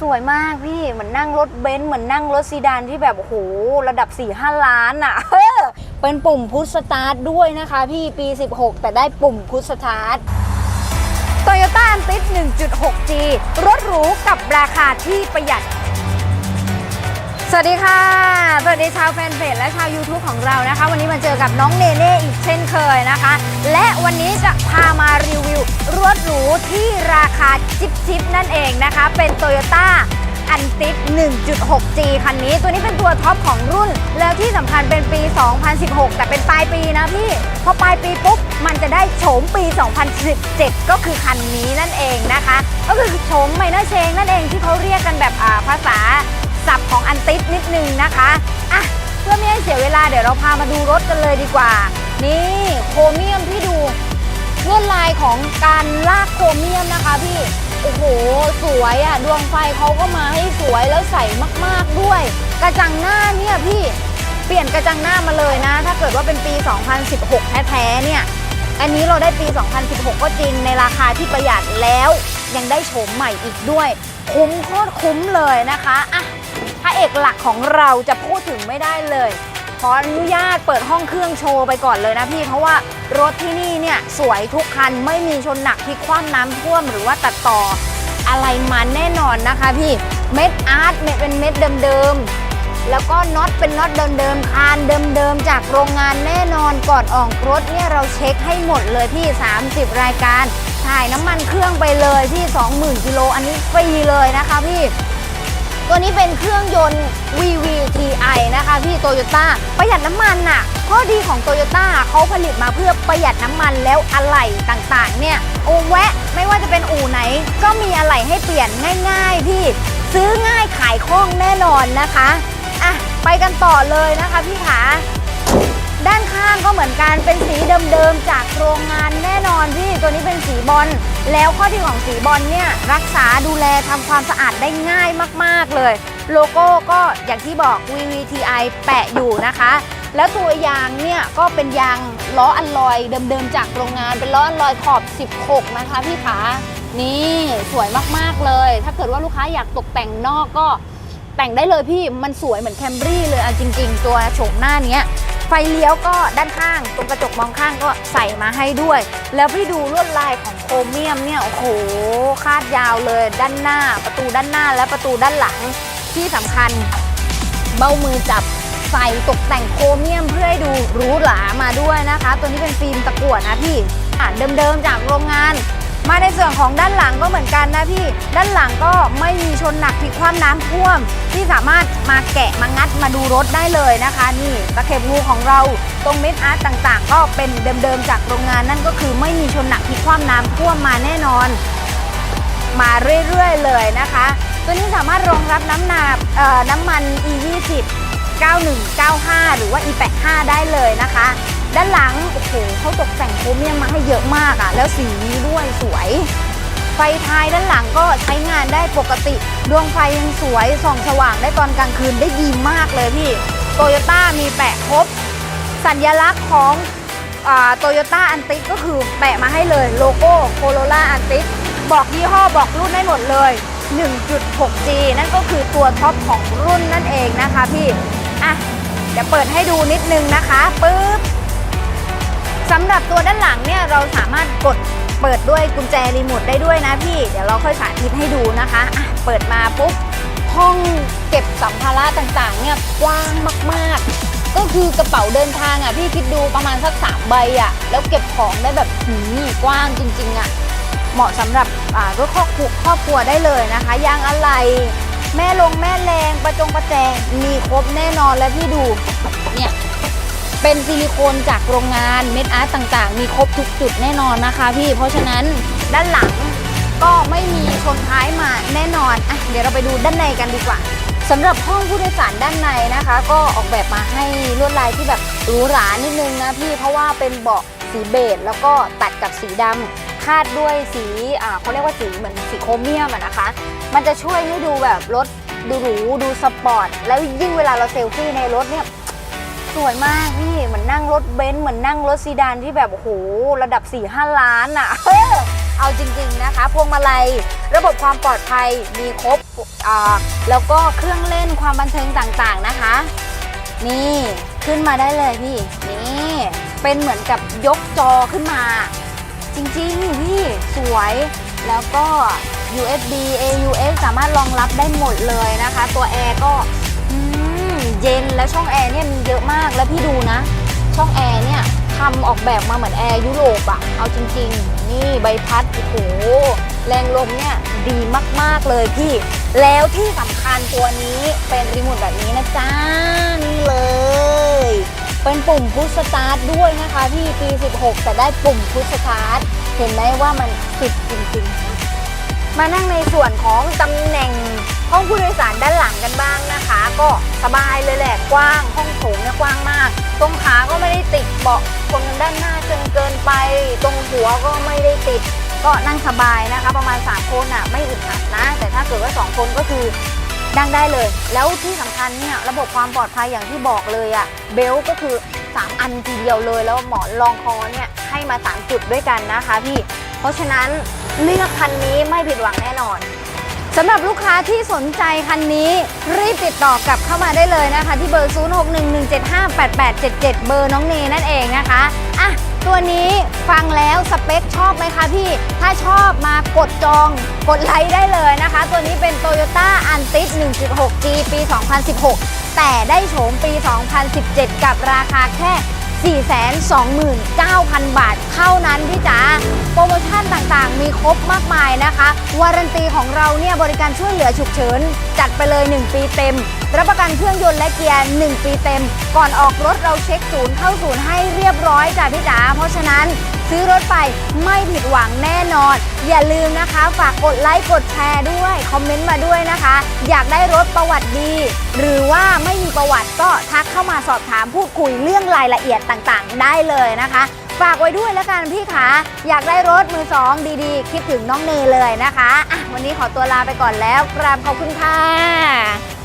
สวยมากพี่เหมือนนั่งรถเบนซ์เหมือนนั่งรถซีดานที่แบบโอ้โหระดับ4 5ล้านอะเป็นปุ่มพุชสตาร์ทด้วยนะคะ พี่ปี 16 แต่ได้ปุ่มพุชสตาร์ทโตโยต้าอันติส 1.6G รถหรูกับราคาที่ประหยัด สวัสดีค่ะ สวัสดีชาวแฟนเพจและชาว YouTube ของเรานะคะ วันนี้มาเจอกับน้องเนเน่อีกเช่นเคยนะคะ และวันนี้จะพามารีวิวรถหรูที่ราคาจิบจิบนั่นเองนะคะ เป็นโตโยต้าอันติ 1.6G คันนี้ ตัวนี้เป็นตัวท็อปของรุ่น แล้วที่สำคัญเป็นปี 2016 แต่เป็นปลายปีนะพี่ พอปลายปีปุ๊บ มันจะได้โฉมปี 2017 ก็คือคันนี้นั่นเองนะคะ ก็คือโฉมไมเนอร์เชงนั่นเองที่เขาเรียกกันแบบภาษา ศัพท์ของอันติสนิดนึงนะคะอะเพื่อไม่ให้เสียเวลาเดี๋ยวเราพามาดูรถกันเลยดีกว่า นี่โครเมียมที่ดูลวดลายของการลากโครเมียมนะคะพี่โอ้โห สวยอะ่ะดวงไฟเขาก็มาให้สวยแล้วใสมากๆด้วย กระจังหน้าเนี่ยพี่เปลี่ยนกระจังหน้ามาเลยนะ ถ้าเกิดว่าเป็นปี 2016 แท้ๆเนี่ยอันนี้เราได้ปี 2016 ก็จริงในราคาที่ประหยัดแล้วยังได้โฉมใหม่อีกด้วย คุ้มโคตรคุ้มเลยนะคะอะพระ เอกหลักของเราจะพูดถึงไม่ได้เลย ขออนุญาตเปิดห้องเครื่องโชว์ไปก่อนเลยนะพี่ เพราะว่ารถที่นี่เนี่ยสวยทุกคันไม่มีชนหนักที่คว่ำน้ำท่วมหรือว่าตัดต่ออะไรมันแน่นอนนะคะพี่เม็ดอาร์ตเม็ดเป็นเม็ดเดิมๆแล้วก็น็อตเป็นน็อตเดิมๆคานเดิมๆจากโรงงานแน่นอนก่อนออกรถเนี่ยเราเช็คให้หมดเลยพี่ 30 รายการถ่ายน้ำมันเครื่องไปเลยที่ 20,000กิโลอันนี้ฟรีเลยนะคะพี่ ตัวนี้เป็นเครื่องยนต์ VVTi นะคะพี่โตโยต้าประหยัดน้ำมันน่ะข้อดีของโตโยต้าเขาผลิตมาเพื่อประหยัดน้ำมันแล้วอะไหล่ต่างๆ เนี่ยโอแวะไม่ว่าจะเป็นอู่ไหน ก็มีอะไหล่ให้เปลี่ยนง่ายๆพี่ซื้อง่ายขายคล่องแน่นอนนะคะอะไปกันต่อเลยนะคะพี่ขา ด้านข้างก็เหมือนกันเป็นสีเดิมๆจากโรงงานแน่นอนพี่ตัวนี้เป็นสีบอลแล้วข้อดีของสีบอลเนี่ยรักษาดูแลทำความสะอาดได้ง่ายมากๆเลย โลโก้ก็อย่างที่บอก VVTi แปะอยู่นะคะ แล้วตัวยางเนี่ยก็เป็นยางล้ออัลลอยเดิมๆจากโรงงานเป็นล้ออัลลอยขอบ 16 นะคะพี่ขานี่สวยมากๆเลย ถ้าเกิดว่าลูกค้าอยากตกแต่งนอกก็แต่งได้เลยพี่มันสวยเหมือนแคมบรี่เลยอะจริง ๆ ตัวโฉมหน้าเนี้ย ไฟเลี้ยวก็ด้านข้าง ตรงกระจกมองข้างก็ใส่มาให้ด้วย แล้วพี่ดูลวดลายของโครเมียมเนี่ย โอ้โห คาดยาวเลย ด้านหน้า ประตูด้านหน้าและประตูด้านหลัง ที่สำคัญ เบ้ามือจับใส่ตกแต่งโครเมียมเพื่อให้ดูหรูหรามาด้วยนะคะ ตัวนี้เป็นฟิล์มตะกั่วนะพี่อ่านเดิมๆจากโรงงาน มาในส่วนของด้านหลังก็เหมือนกันนะพี่ ด้านหลังก็ไม่มีชนหนักที่คว่ำน้ำท่วม ที่สามารถมาแกะมางัดมาดูรถได้เลยนะคะ นี่ตะเข็บงูของเราตรงเม็ดอาร์ตต่างๆ ก็เป็นเดิมๆจากโรงงานนั่นก็คือไม่มีชนหนักที่คว่ำน้ำท่วมมาแน่นอน มาเรื่อยๆเลยนะคะ ตัวนี้สามารถรองรับน้ำหนักน้ำมัน E20 9195 หรือว่า E85 ได้เลยนะคะ ด้านหลัง โอ้โหเขาตกแต่งโครเมียมมาให้เยอะมากอะ่ะ แล้วสีนี้ด้วยสวย ไฟท้ายด้านหลังก็ใช้งานได้ปกติ ดวงไฟยังสวย ส่องสว่างได้ตอนกลางคืนได้ดีมากเลยพี่โตโยต้ามีแปะครบ สัญลักษณ์ของโตโยต้าอันติก็คือแปะมาให้เลยโลโก้โคโรล่าอันติบอกยี่ห้อบอกรุ่นได้หมดเลย 1.6G นั่นก็คือตัวท็อปของรุ่นนั่นเองนะคะพี่ อะ เดี๋ยวเปิดให้ดูนิดนึงนะคะปึ๊บ สำหรับตัวด้านหลังเนี่ยเราสามารถกดเปิดด้วยกุญแจรีโมทได้ด้วยนะพี่ เดี๋ยวเราค่อยสาธิตให้ดูนะคะอะเปิดมาปุ๊บห้องเก็บสัมภาระต่างๆ เนี่ยกว้างมากๆ ก็คือกระเป๋าเดินทางอะพี่คิดดูประมาณสักสามใบอะแล้วเก็บของได้แบบหืมกว้างจริง ๆ อะ เหมาะสำหรับอ่ารถครอบครัวครอบครัวได้เลยนะคะยางอะไหล่แม่ลงแม่แรงประจงประแจงมีครบแน่นอนแล้วพี่ดูเนี่ย เป็นซิลิโคนจากโรงงานเม็ดอาร์ตต่างๆ มีครบทุกจุดแน่นอนนะคะพี่เพราะฉะนั้นด้านหลังก็ไม่มีชนท้ายมาแน่นอนอะเดี๋ยวเราไปดูด้านในกันดีกว่าสำหรับห้องผู้โดยสารด้านในนะคะ ก็ออกแบบมาให้ลวดลายที่แบบหรูหรานิดนึงนะพี่เพราะว่าเป็นเบาะสีเบจแล้วก็ตัดกับสีดำคาดด้วยสีอ่าเขาเรียกว่าสีเหมือนสีโครเมียมนะคะ มันจะช่วยให้ดูแบบรถดูหรูดูสปอร์ตแล้วยิ่งเวลาเราเซลฟี่ในรถเนี่ย สวยมากพี่เหมือนนั่งรถเบนซ์เหมือนนั่งรถซีดานที่แบบโอ้โหระดับ4 5ล้านอะ่ะเออเอาจริงๆนะคะ พวงมาลัยระบบความปลอดภัยมีครบอ่าแล้วก็เครื่องเล่นความบันเทิงต่างๆนะคะ นี่ขึ้นมาได้เลยพี่ นี่เป็นเหมือนกับยกจอขึ้นมา จริงๆพี่สวยแล้วก็ USB AUX สามารถรองรับได้หมดเลยนะคะ ตัวแอร์ก็ แล้วช่องแอร์เนี่ยมีเยอะมากแล้วพี่ดูนะ ช่องแอร์เนี่ยทำออกแบบมาเหมือนแอร์ยุโรปอะเอาจริง ๆ นี่ใบพัดโอ้โหแรงลมเนี่ยดีมาก ๆ เลยพี่ แล้วที่สำคัญตัวนี้เป็นรีโมทแบบนี้นะจ๊ะนี่เลย เป็นปุ่มพุชสตาร์ทด้วยนะคะพี่ปี 16 แต่ได้ปุ่มพุชสตาร์ทเห็นไหมว่ามันติดจริง ๆ มานั่งในส่วนของตำแหน่ง ห้องผู้โดยสารด้านหลังกันบ้างนะคะ ก็สบายเลยแหละกว้าง ห้องโถงเนี่ยกว้างมาก ตรงขาก็ไม่ได้ติดเบาะคนด้านหน้าจนเกินไป ตรงหัวก็ไม่ได้ติด ก็นั่งสบายนะคะ ประมาณ3คนอะไม่อึดอัดนะ แต่ถ้าเกิดว่า 2 คนก็คือนั่งได้เลย แล้วที่สำคัญเนี่ยระบบความปลอดภัยอย่างที่บอกเลยอะเบลก็คือ 3 อันทีเดียวเลย แล้วหมอนรองคอเนี่ยให้มา 3 จุดด้วยกันนะคะพี่ เพราะฉะนั้นเลือกคันนี้ไม่ผิดหวังแน่นอน สำหรับลูกค้าที่สนใจคันนี้รีบติดต่อกลับเข้ามาได้เลยนะคะ ที่เบอร์ 0611758877 เบอร์น้องเนนั่นเองนะคะอะตัวนี้ฟังแล้วสเปคชอบไหมคะพี่ ถ้าชอบมากดจองกดไลค์ได้เลยนะคะ ตัวนี้เป็น Toyota a n t i s 1.6G ปี 2016 แต่ได้โฉมปี 2017 กับราคาแค่ 429,000 บาทเท่านั้นพี่จ๋าโปรโมชั่นต่างๆ มีครบมากมายนะคะ วารันตีของเราเนี่ยบริการช่วยเหลือฉุกเฉิน จัดไปเลย 1 ปีเต็ม รับประกันเครื่องยนต์และเกียร์ 1 ปีเต็ม ก่อนออกรถเราเช็คศูนย์เข้าศูนย์ให้เรียบร้อยจ้ะพี่จ๋าเพราะฉะนั้น ซื้อรถไปไม่ผิดหวังแน่นอน อย่าลืมนะคะ ฝากกดไลค์กดแชร์ด้วย คอมเมนต์มาด้วยนะคะ อยากได้รถประวัติดี หรือว่าไม่มีประวัติก็ทักเข้ามาสอบถามพูดคุยเรื่องรายละเอียดต่างๆ ได้เลยนะคะฝากไว้ด้วยแล้วกันพี่ขาอยากได้รถมือสองดีๆ คิดถึงน้องเนยเลยนะคะอะวันนี้ขอตัวลาไปก่อนแล้วกราบขอบคุณค่ะ